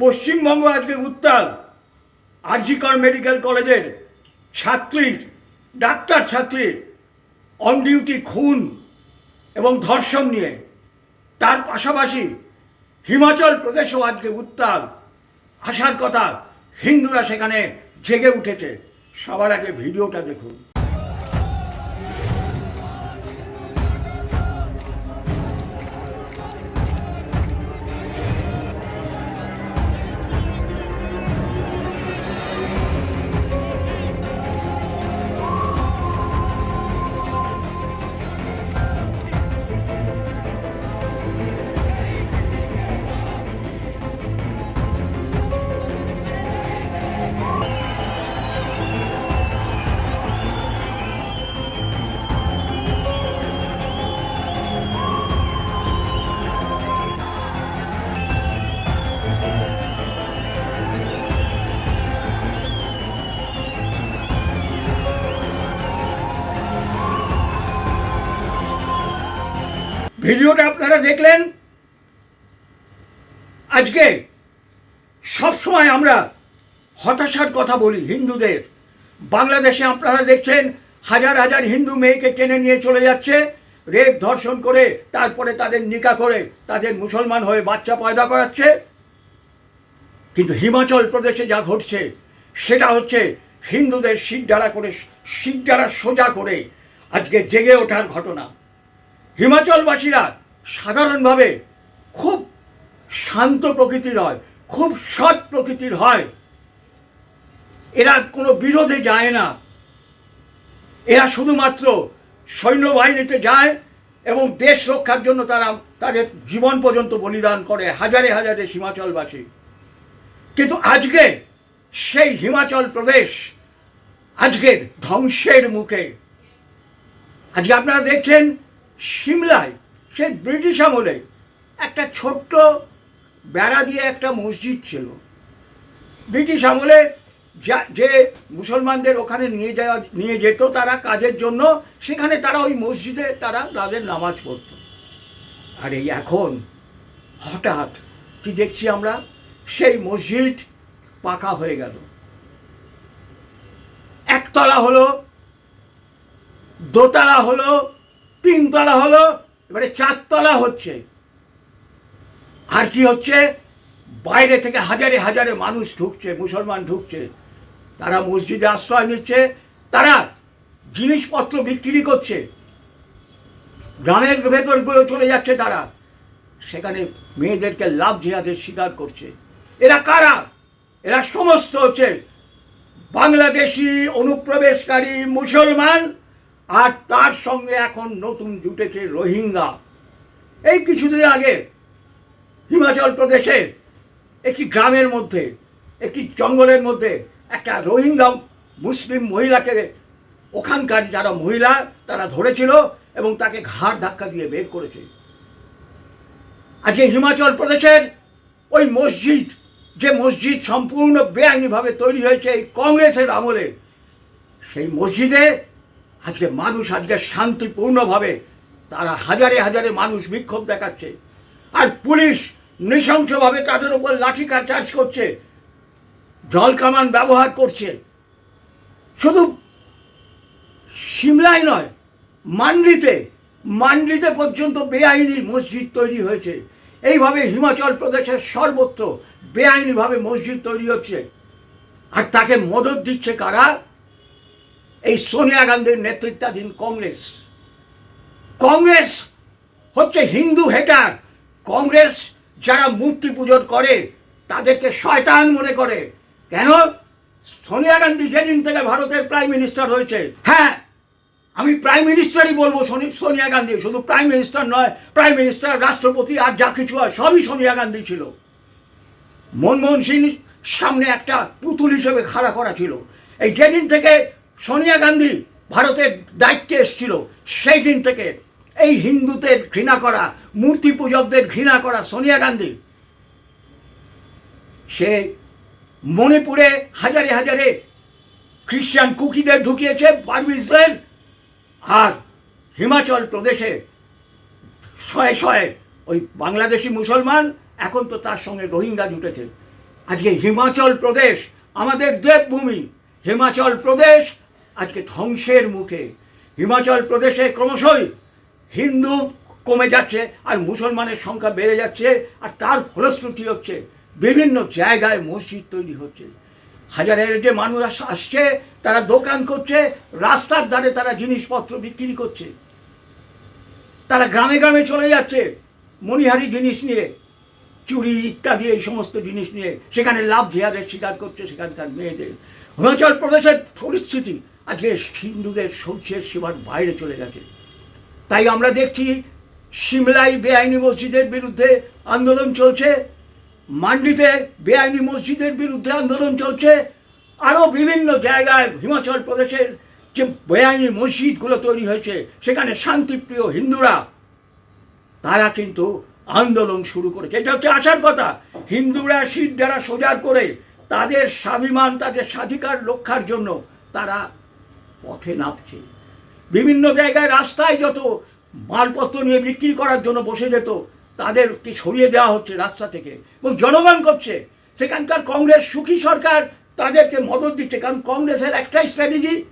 পশ্চিমবঙ্গ আজকে উত্তাল। আরজিকর মেডিকেল কলেজের ছাত্রীর ডাক্তার ছাত্রীর অন ডিউটি খুন এবং ধর্ষণ নিয়ে। তার পাশাপাশি হিমাচল প্রদেশও আজকে উত্তাল। আসার কথা হিন্দুরা সেখানে জেগে উঠেছে। সবার আগে ভিডিওটা দেখুন। ভিডিওটা আপনারা দেখলেন। আজকে সবসময় আমরা হতাশার কথা বলি হিন্দুদের। বাংলাদেশে আপনারা দেখছেন, হাজার হাজার হিন্দু মেয়েকে টেনে নিয়ে চলে যাচ্ছে, রেপ ধর্ষণ করে, তারপরে তাদের নিকা করে, তাদের মুসলমান হয়ে বাচ্চা পয়দা করাচ্ছে। কিন্তু হিমাচল প্রদেশে যা ঘটছে, সেটা হচ্ছে হিন্দুদের শিরডাড়া করে শিরডাড়া সোজা করে আজকে জেগে ওঠার ঘটনা। হিমাচলবাসীরা সাধারণভাবে খুব শান্ত প্রকৃতির হয়, খুব সৎ প্রকৃতির হয়। এরা কোনো বিরোধে যায় না। এরা শুধুমাত্র সৈন্যবাহিনীতে যায় এবং দেশ রক্ষার জন্য তারা তাদের জীবন পর্যন্ত বলিদান করে হাজারে হাজারে হিমাচলবাসী। কিন্তু আজকে সেই হিমাচল প্রদেশ আজকে ধ্বংসের মুখে। আজকে আপনারা দেখছেন সিমলায়, সে ব্রিটিশ আমলে একটা ছোট্ট বেড়া দিয়ে একটা মসজিদ ছিল। ব্রিটিশ আমলে যা, যে মুসলমানদের ওখানে নিয়ে যাওয়া, নিয়ে যেত তারা কাজের জন্য, সেখানে তারা ওই মসজিদে তারা তাদের নামাজ পড়তো। আর এই এখন হঠাৎ কি দেখছি আমরা? সেই মসজিদ পাকা হয়ে গেল। একতলা হলো, দোতলা হলো তিনতলা হলো, এবারে চারতলা হচ্ছে। আর কি হচ্ছে? বাইরে থেকে হাজারে হাজারে মানুষ ঢুকছে, মুসলমান ঢুকছে। তারা মসজিদে আশ্রয় নিচ্ছে, তারা জিনিসপত্র বিক্রি করছে। গ্রামের ভেতরগুলো চলে যাচ্ছে তারা। সেখানে মেয়েদেরকে লাভ জিহাদের স্বীকার করছে। এরা কারা? এরা সমস্ত হচ্ছে বাংলাদেশি অনুপ্রবেশকারী মুসলমান আর তার সঙ্গে এখন নতুন জুটেছে রোহিঙ্গা। এই কিছুদিন আগে হিমাচল প্রদেশে একটি গ্রামের মধ্যে, একটি জঙ্গলের মধ্যে একটা রোহিঙ্গা মুসলিম মহিলাকে ওখানকার যারা মহিলা, তারা ধরেছিল এবং তাকে ঘাড় ধাক্কা দিয়ে বের করেছে। আজকে হিমাচল প্রদেশের ওই মসজিদ, যে মসজিদ সম্পূর্ণ বেআইনিভাবে তৈরি হয়েছে এই কংগ্রেসের আমলে, সেই মসজিদে আজকে মানুষ আজকে শান্তিপূর্ণভাবে তারা হাজারে হাজারে মানুষ বিক্ষোভ দেখাচ্ছে। আর পুলিশ নৃশংসভাবে তাদের উপর লাঠি চার্জ করছে। জল কামান ব্যবহার করছে। শুধু সিমলায় নয়, মান্ডিতে মান্ডিতে পর্যন্ত বেআইনি মসজিদ তৈরি হয়েছে। এইভাবে হিমাচল প্রদেশের সর্বত্র বেআইনিভাবে মসজিদ তৈরি হচ্ছে। আর তাকে মদত দিচ্ছে কারা? এই সোনিয়া গান্ধীর নেতৃত্বাধীন কংগ্রেস। কংগ্রেস হচ্ছে হিন্দু হেটার কংগ্রেস যারা মূর্তি পুজোর করে, তাদেরকে শয়তান মনে করে। কেন? সোনিয়া গান্ধী যেদিন থেকে ভারতের প্রাইম মিনিস্টার হয়েছে। হ্যাঁ আমি প্রাইম মিনিস্টারই বলব সোনি- সোনিয়া গান্ধী। শুধু প্রাইম মিনিস্টার নয় প্রাইম মিনিস্টার রাষ্ট্রপতি আর যা কিছু হয়, সবই সোনিয়া গান্ধী ছিল। মনমোহন সিং সামনে একটা পুতুল হিসেবে খাড়া করা ছিল। এই যেদিন থেকে সোনিয়া গান্ধী ভারতের দায়িত্বে এসেছিল। সেই দিন থেকে এই হিন্দুদের ঘৃণা করা, মূর্তি পূজকদের ঘৃণা করা সোনিয়া গান্ধী। সে মণিপুরে হাজারে হাজারে খ্রিস্টান কুকিদের ঢুকিয়েছে বার্মিজদের আর হিমাচল প্রদেশে শয়ে শয়ে ওই বাংলাদেশি মুসলমান এখন তো তার সঙ্গে রোহিঙ্গা জুটেছে। আজকে হিমাচল প্রদেশ আমাদের দেবভূমি। হিমাচল প্রদেশ আজকে ধ্বংসের মুখে। হিমাচল প্রদেশে ক্রমশই হিন্দু কমে যাচ্ছে আর মুসলমানের সংখ্যা বেড়ে যাচ্ছে আর তার ফলশ্রুতি হচ্ছে বিভিন্ন জায়গায় মসজিদ তৈরি হচ্ছে। হাজারের যে মানুষ আস- আসছে, তারা দোকান করছে, রাস্তার ধারে তারা জিনিসপত্র বিক্রি করছে। তারা গ্রামে গ্রামে চলে যাচ্ছে মণিহারি জিনিস নিয়ে, চুরি ইত্যাদি এই সমস্ত জিনিস নিয়ে। সেখানে লাভ জেহাদের শিকার করছে সেখানকার মেয়েদের। হিমাচল প্রদেশের পরিস্থিতি আজকে হিন্দুদের সহ্যের সীমার বাইরে চলে গেছে। তাই আমরা দেখছি সিমলায় বেআইনি মসজিদের বিরুদ্ধে আন্দোলন চলছে, মান্ডিতে বেআইনি মসজিদের বিরুদ্ধে আন্দোলন চলছে আরও বিভিন্ন জায়গায় হিমাচল প্রদেশের যে বেআইনি মসজিদগুলো তৈরি হয়েছে, সেখানে শান্তিপ্রিয় হিন্দুরা, তারা কিন্তু আন্দোলন শুরু করেছে। এটা হচ্ছে আসার কথা। হিন্দুরা শীত দ্বারা সোজা করে তাদের স্বাভিমান, তাদের স্বাধিকার রক্ষার জন্য তারা পথে নামছে। বিভিন্ন জায়গায় রাস্তায় যত মালপত্র নিয়ে বিক্রি করার জন্য বসে যেত, তাদেরকে সরিয়ে দেওয়া হচ্ছে রাস্তা থেকে। এবং জনগণ করছে। সেখানকার কংগ্রেস সুখী সরকার তাদেরকে মদত দিচ্ছে। কারণ কংগ্রেসের একটাই স্ট্র্যাটেজি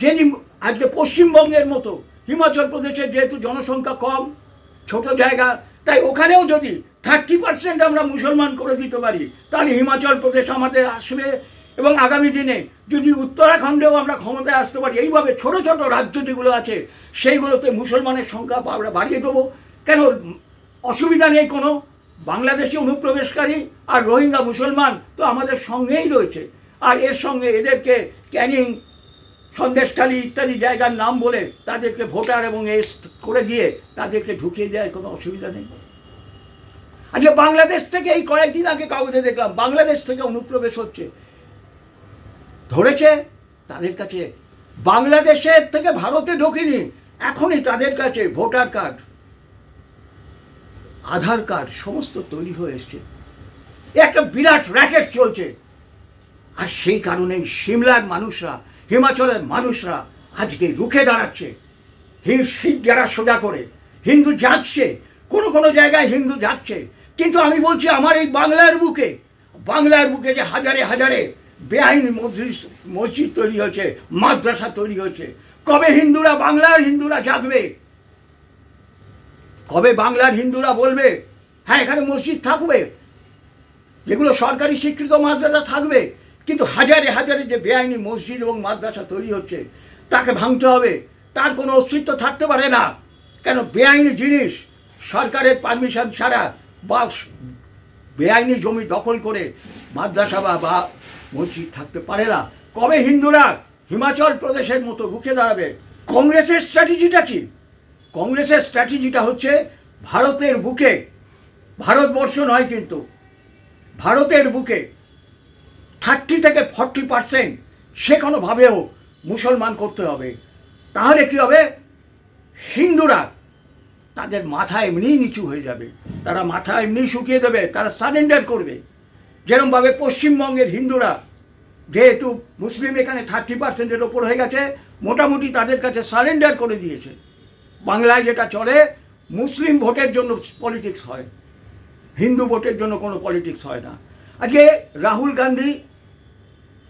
যেদি আজকে পশ্চিমবঙ্গের মতো, হিমাচল প্রদেশের যেহেতু জনসংখ্যা কম, ছোট জায়গা, তাই ওখানেও যদি থার্টি পার্সেন্ট আমরা মুসলমান করে দিতে পারি, তাহলে হিমাচল প্রদেশ আমাদের আসবে। এবং আগামী দিনে যদি উত্তরাখণ্ডেও আমরা ক্ষমতায় আসতে পারি, এইভাবে ছোট ছোট রাজ্য যেগুলো আছে, সেইগুলোতে মুসলমানের সংখ্যা আমরা বাড়িয়ে দেবো। কেন? অসুবিধা নেই কোনো। বাংলাদেশি অনুপ্রবেশকারী আর রোহিঙ্গা মুসলমান তো আমাদের সঙ্গেই রয়েছে। আর এর সঙ্গে এদেরকে ক্যানিং, সন্দেশখালী ইত্যাদি জায়গার নাম বলে তাদেরকে ভোটার এবং এস করে দিয়ে তাদেরকে ঢুকিয়ে দেওয়ার কোনো অসুবিধা নেই। আজকে বাংলাদেশ থেকে এই কয়েকদিন আগে কাগজে দেখলাম, বাংলাদেশ থেকে অনুপ্রবেশ হচ্ছে। ধরেছে, তাদের কাছে বাংলাদেশের থেকে ভারতে ঢোকেনি, এখনই তাদের কাছে ভোটার কার্ড, আধার কার্ড, সমস্ত তৈরি হয়ে এসছে। একটা বিরাট র্যাকেট চলছে। আর সেই কারণেই সিমলার মানুষরা, হিমাচলের মানুষরা আজকে রুখে দাঁড়াচ্ছে। হিন্দু যারা সোজা করে, হিন্দু যাচ্ছে, কোনো কোনো জায়গায় হিন্দু যাচ্ছে। কিন্তু আমি বলছি আমার এই বাংলার বুকে বাংলার বুকে যে হাজারে হাজারে বেআইনি মসজিদ তৈরি হয়েছে, মাদ্রাসা তৈরি হয়েছে। কবে হিন্দুরা বাংলার হিন্দুরা জাগবে? কবে বাংলার হিন্দুরা বলবে হ্যাঁ এখানে মসজিদ থাকবে, যেগুলো সরকারি স্বীকৃত মাদ্রাসা থাকবে। কিন্তু হাজারে হাজারে যে বেআইনি মসজিদ এবং মাদ্রাসা তৈরি হচ্ছে, তাকে ভাঙতে হবে। তার কোনো অস্তিত্ব থাকতে পারে না। কেন? বেআইনি জিনিস, সরকারের পারমিশন ছাড়া বা বেআইনি জমি দখল করে মাদ্রাসা বা মসজিদ থাকতে পারে না। কবে হিন্দুরা হিমাচল প্রদেশের মতো রুখে দাঁড়াবে? কংগ্রেসের স্ট্র্যাটেজিটা কি? কংগ্রেসের স্ট্র্যাটেজিটা হচ্ছে ভারতের বুকে। ভারতবর্ষ নয় কিন্তু, ভারতের বুকে থার্টি থেকে ফর্টি পার্সেন্ট সে কোনোভাবে হোক মুসলমান করতে হবে। তাহলে কি হবে? হিন্দুরা তাদের মাথা এমনিই নিচু হয়ে যাবে। তারা মাথা এমনিই শুকিয়ে দেবে, তারা সারেন্ডার করবে। যেরমভাবে পশ্চিমবঙ্গের হিন্দুরা যেহেতু মুসলিম এখানে থার্টি পার্সেন্টের ওপর হয়ে গেছে, মোটামুটি তাদের কাছে সারেন্ডার করে দিয়েছে। বাংলায় যেটা চলে, মুসলিম ভোটের জন্য পলিটিক্স হয়। হিন্দু ভোটের জন্য কোনো পলিটিক্স হয় না। আজকে রাহুল গান্ধী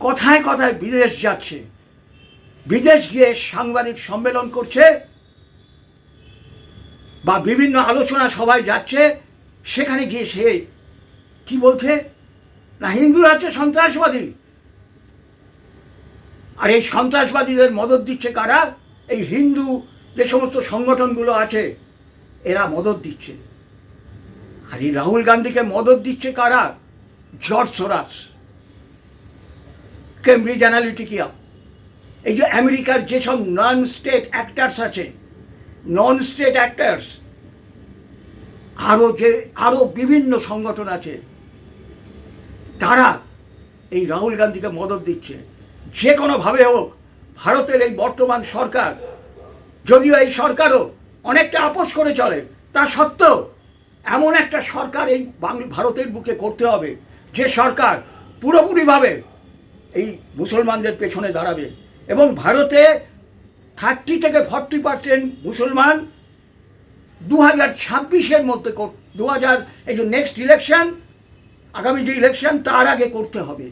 কথায় কথায় বিদেশ যাচ্ছে। বিদেশ গিয়ে সাংবাদিক সম্মেলন করছে বা বিভিন্ন আলোচনা সবাই যাচ্ছে। সেখানে গিয়ে সে কি বলছে? না, হিন্দুরা হচ্ছে সন্ত্রাসবাদী। আর এই সন্ত্রাসবাদীদের মদত দিচ্ছে কারা? এই হিন্দু যে সমস্ত সংগঠনগুলো আছে, এরা মদত দিচ্ছে। আর এই রাহুল গান্ধীকে মদত দিচ্ছে কারা? George Soros. Cambridge Analytica. এই যে আমেরিকার যেসব নন স্টেট অ্যাক্টার্স আছে নন স্টেট অ্যাক্টার্স আরও যে আরও বিভিন্ন সংগঠন আছে তারা এই রাহুল গান্ধীকে মদত দিচ্ছে। যে কোনোভাবে হোক, ভারতের এই বর্তমান সরকার, যদিও এই সরকারও অনেকটা আপোষ করে চলে, তা সত্ত্বেও এমন একটা সরকার এই ভারতের বুকে করতে হবে, যে সরকার পুরোপুরিভাবে এই মুসলমানদের পেছনে দাঁড়াবে। এবং ভারতে থার্টি থেকে ফর্টি পার্সেন্ট মুসলমান দু হাজার ছাব্বিশের মধ্যে দু হাজার এই যে নেক্সট ইলেকশন আগামী যে ইলেকশন তার আগে করতে হবে।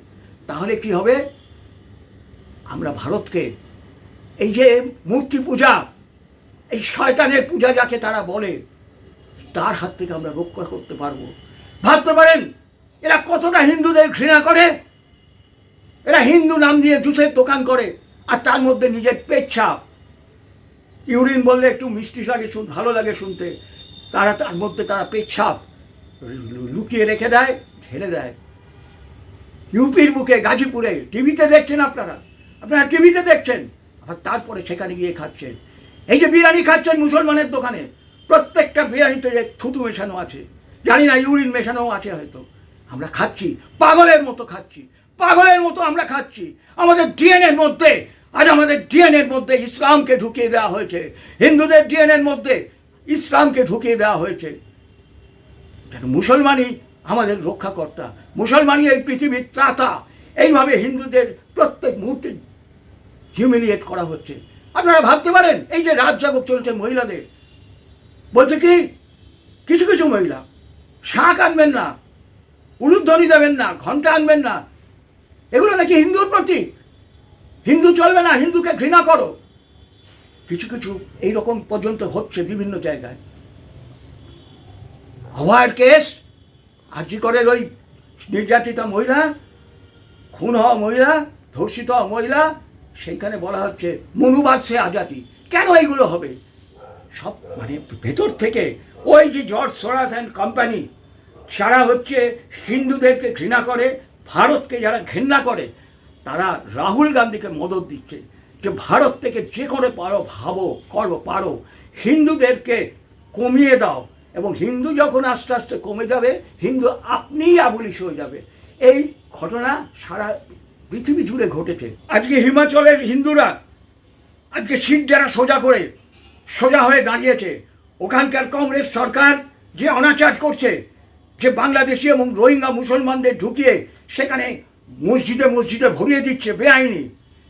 তাহলে কি হবে? আমরা ভারতকে এই যে মূর্তি পূজা, এই শয়তানের পূজা যাকে তারা বলে, তার হাত থেকে আমরা রক্ষা করতে পারব। ভাবতে পারেন, এরা কতটা হিন্দুদের ঘৃণা করে? এরা হিন্দু নাম দিয়ে জুসের দোকান করে, আর তার মধ্যে নিজের পেচ্ছাপ ইউরিন বললে একটু মিষ্টি লাগে শুন, ভালো লাগে শুনতে। তারা, তার মধ্যে তারা পেচ্ছাপ লুকিয়ে রেখে দেয়, ঢেলে দেয়। ইউপির বুকে গাজীপুরে, টিভিতে দেখছেন আপনারা? আপনারা টিভিতে দেখছেন? আবার তারপরে সেখানে গিয়ে খাচ্ছেন। এই যে বিরিয়ানি খাচ্ছেন মুসলমানের দোকানে, প্রত্যেকটা বিরিয়ানিতে যে থুতু মেশানো আছে, জানি না, ইউরিন মেশানো আছে হয়তো। আমরা খাচ্ছি, পাগলের মতো খাচ্ছি, পাগলের মতো আমরা খাচ্ছি। আমাদের ডিএনএর মধ্যে, আজ আমাদের ডিএনএর মধ্যে ইসলামকে ঢুকিয়ে দেওয়া হয়েছে। হিন্দুদের ডিএনএর মধ্যে ইসলামকে ঢুকিয়ে দেওয়া হয়েছে। যেন মুসলমানই আমাদের রক্ষাকর্তা? মুসলমানই এই পৃথিবীর ত্রাতা। এইভাবে হিন্দুদের প্রত্যেক মুহূর্তে হিউমিলিয়েট করা হচ্ছে। আপনারা ভাবতে পারেন, এই যে রাত জাগক চলছে মহিলাদের। বলছে কি? কিছু কিছু মহিলা, শাঁখ আনবেন না, উলুধ্বনি দেবেন না ঘণ্টা আনবেন না। এগুলো নাকি হিন্দুর প্রতীক। হিন্দু চলবে না, হিন্দুকে ঘৃণা করো। কিছু কিছু এইরকম পর্যন্ত হচ্ছে বিভিন্ন জায়গায়। অভয়ের কেস? আর্জি করে ওই নির্যাতিতা মহিলা, খুন হওয়া মহিলা, ধর্ষিত হওয়া মহিলা, সেইখানে বলা হচ্ছে মনুবাদ সে আজাদি। কেন এইগুলো হবে? সব মানে ভেতর থেকে ওই যে জর্জ সোরাস অ্যান্ড কোম্পানি, যারা হচ্ছে হিন্দুদেরকে ঘৃণা করে, ভারতকে যারা ঘৃণা করে, তারা রাহুল গান্ধীকে মদত দিচ্ছে যে ভারত থেকে যে করে পারো, ভাবো, করো, পারো, হিন্দুদেরকে কমিয়ে দাও। এবং হিন্দু যখন আস্তে আস্তে কমে যাবে, হিন্দু আপনিই আবলিশ হয়ে যাবে। এই ঘটনা সারা পৃথিবী জুড়ে ঘটেছে। আজকে হিমাচলের হিন্দুরা, আজকে সিট যারা সোজা করে, সোজা হয়ে দাঁড়িয়েছে, ওখানকার কংগ্রেস সরকার যে অনাচার করছে, যে বাংলাদেশি এবং রোহিঙ্গা মুসলমানদের ঢুকিয়ে সেখানে মসজিদে মসজিদে ভরিয়ে দিচ্ছে বেআইনি,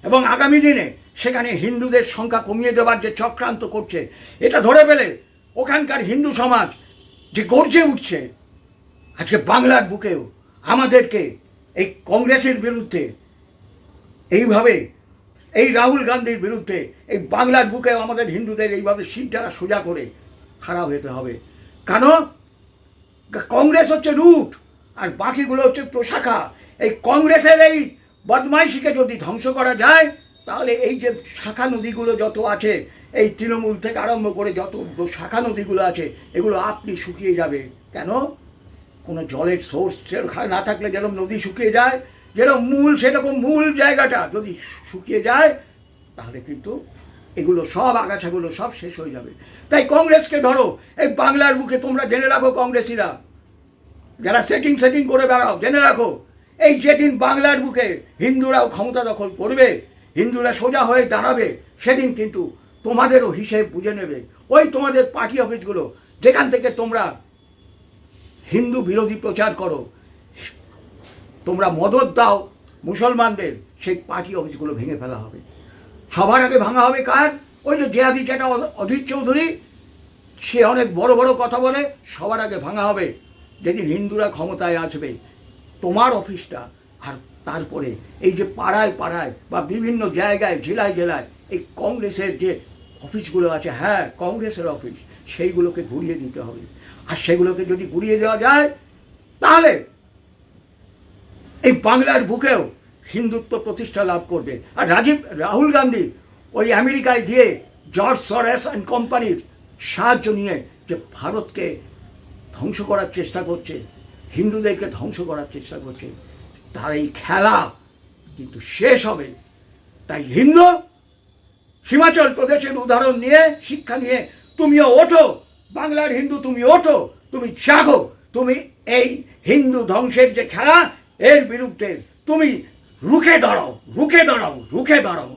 এবং আগামী দিনে সেখানে হিন্দুদের সংখ্যা কমিয়ে দেওয়ার যে চক্রান্ত করছে, এটা ধরে পেলে ওখানকার হিন্দু সমাজ যে গর্জে উঠছে, আজকে বাংলার বুকেও, আমাদেরকে এই কংগ্রেসের বিরুদ্ধে, এইভাবে, এই রাহুল গান্ধীর বিরুদ্ধে, এই বাংলার বুকেও আমাদের হিন্দুদের এইভাবে যারা সোজা করে খারাপ হতে হবে। কেন? কংগ্রেস হচ্ছে রুট, আর বাকিগুলো হচ্ছে প্রশাখা। এই কংগ্রেসের এই বদমাইশিকে যদি ধ্বংস করা যায়, তাহলে এই যে শাখা নদীগুলো যত আছে এই তৃণমূল থেকে আরম্ভ করে যত শাখা নদীগুলো আছে, এগুলো আপনি শুকিয়ে যাবে। কেন? কোনো জলের সোর্স না থাকলে যেরকম নদী শুকিয়ে যায়, যেরকম মূল সেরকম মূল জায়গাটা যদি শুকিয়ে যায়, তাহলে কিন্তু এগুলো সব আগাছাগুলো সব শেষ হয়ে যাবে। তাই কংগ্রেসকে ধরো, এই বাংলার বুকে তোমরা জেনে রাখো কংগ্রেসিরা। যারা সেটিং সেটিং করে বেড়াও, জেনে রাখো। এই যেদিন বাংলার বুকে হিন্দুরাও ক্ষমতা দখল করবে, হিন্দুরা সোজা হয়ে দাঁড়াবে, সেদিন কিন্তু তোমাদেরও হিসেব বুঝে নেবে। ওই তোমাদের পার্টি অফিসগুলো যেখান থেকে তোমরা হিন্দু বিরোধী প্রচার করো, তোমরা মদত দাও মুসলমানদের, সেই পার্টি অফিসগুলো ভেঙে ফেলা হবে। সবার আগে ভাঙা হবে কার? ওই যে জেহাদি যেটা অধীর চৌধুরী, সে অনেক বড় বড় কথা বলে, সবার আগে ভাঙা হবে। যেদিন হিন্দুরা ক্ষমতায় আসবে, তোমার অফিসটা আর তারপরে এই যে পাড়ায় পাড়ায় বা বিভিন্ন জায়গায়, জেলায় জেলায়, এই কংগ্রেসের যে অফিসগুলো আছে হ্যাঁ কংগ্রেসের অফিস, সেইগুলোকে ঘুরিয়ে দিতে হবে। আর সেগুলোকে যদি ঘুরিয়ে দেওয়া যায়, তাহলে এই বাংলার বুকেও হিন্দুত্ব প্রতিষ্ঠা লাভ করবে। আর রাজীব, রাহুল গান্ধী ওই আমেরিকায় গিয়ে জর্জ সরেস অ্যান্ড কোম্পানির সাহায্য নিয়ে যে ভারতকে ধ্বংস করার চেষ্টা করছে, হিন্দুদেরকে ধ্বংস করার চেষ্টা করছে, তার এই খেলা কিন্তু শেষ হবে। তাই হিন্দু হিমাচল প্রদেশের উদাহরণ নিয়ে, শিক্ষা নিয়ে, তুমিও ওঠো। বাংলার হিন্দু, তুমি ওঠো। তুমি জাগো। তুমি এই হিন্দু ধ্বংসের যে খেলা, এর বিরুদ্ধে তুমি রুখে দাঁড়াও রুখে দাঁড়াও রুখে দাঁড়াও।